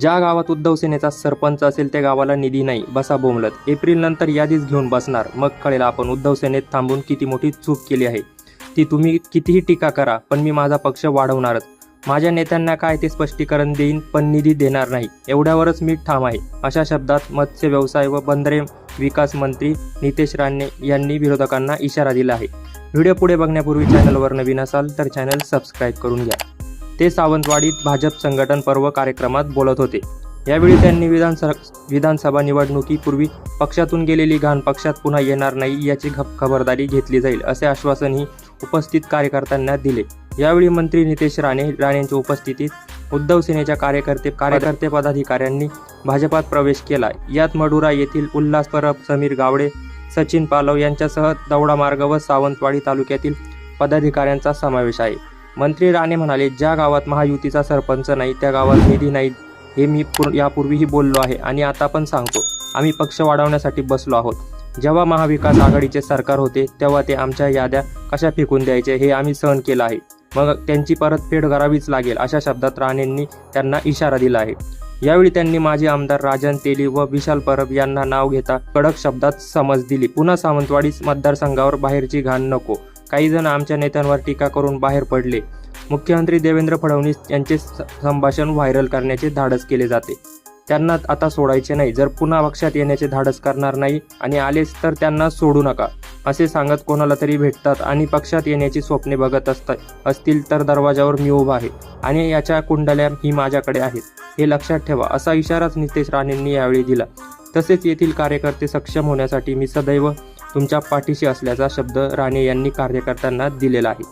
ज्या गावात उद्धव सेनेचा सरपंच असेल त्या गावाला निधी नाही बसा बोमलत. एप्रिल नंतर यादीच घेऊन बसणार. मग कळेल आपण उद्धव सेनेत थांबून किती मोठी चूक केली आहे. ती तुम्ही कितीही टीका करा पण मी माझा पक्ष वाढवणारच. माझ्या नेत्यांना काय ते स्पष्टीकरण देईन पण निधी देणार नाही. एवढ्यावरच मी ठाम आहे. अशा शब्दात मत्स्य व्यवसाय व बंदरे विकास मंत्री नितेश राणे यांनी विरोधकांना इशारा दिला आहे. व्हिडिओ पुढे बघण्यापूर्वी चॅनलवर नवीन असाल तर चॅनल सबस्क्राईब करून घ्या. ते सावंतवाडीत भाजप संघटन पर्व कार्यक्रमात बोलत होते. यावेळी त्यांनी विधानसभा विधानसभा निवडणुकीपूर्वी पक्षातून गेलेली घाण पक्षात पुन्हा येणार नाही याची खब- खबरदारी घेतली जाईल असे आश्वासनही उपस्थित कार्यकर्त्यांना दिले. यावेळी मंत्री नितेश राणे राणेंच्या उपस्थितीत उद्धव सेनेच्या कार्यकर्ते कार्यकर्ते पदाधिकाऱ्यांनी भाजपात प्रवेश केला. यात मडुरा येथील उल्हास परब समीर गावडे सचिन पालव यांच्यासह दौडा मार्ग व सावंतवाडी तालुक्यातील पदाधिकाऱ्यांचा समावेश आहे. मंत्री राणे म्हणाले ज्या गावात महायुतीचा सरपंच नाही त्या गावात निधी नाही हे मी यापूर्वीही बोललो आहे आणि आता पण सांगतो. आम्ही पक्ष वाढवण्यासाठी बसलो आहोत. जेव्हा महाविकास आघाडीचे सरकार होते तेव्हा ते आमच्या याद्या कशा फेकून द्यायचे हे आम्ही सहन केलं आहे. मग त्यांची परतफेड करावीच लागेल अशा शब्दात राणेंनी त्यांना इशारा दिला आहे. यावेळी त्यांनी माजी आमदार राजन तेली व विशाल परब यांना नाव घेता कडक शब्दात समज दिली. पुन्हा सावंतवाडी मतदारसंघावर बाहेरची घाण नको. काही जण आमच्या नेत्यांवर टीका करून बाहेर पडले. मुख्यमंत्री देवेंद्र फडणवीस यांचे स- संभाषण व्हायरल करण्याचे धाडस केले जाते. त्यांना आता सोडायचे नाही. जर पुन्हा पक्षात येण्याचे धाडस करणार नाही आणि आलेच तर त्यांना सोडू नका असे सांगत कोणाला तरी भेटतात आणि पक्षात येण्याची स्वप्ने बघत असतात असतील तर दरवाजावर मी उभा आहे आणि याच्या कुंडल्या ही माझ्याकडे आहेत. हे लक्षात ठेवा असा इशाराच नितेश राणेंनी यावेळी दिला. तसेच येथील कार्यकर्ते सक्षम होण्यासाठी मी सदैव तुमच्या पाठीशी असल्याचा शब्द राणे यांनी कार्यकर्त्यांना दिलेला आहे.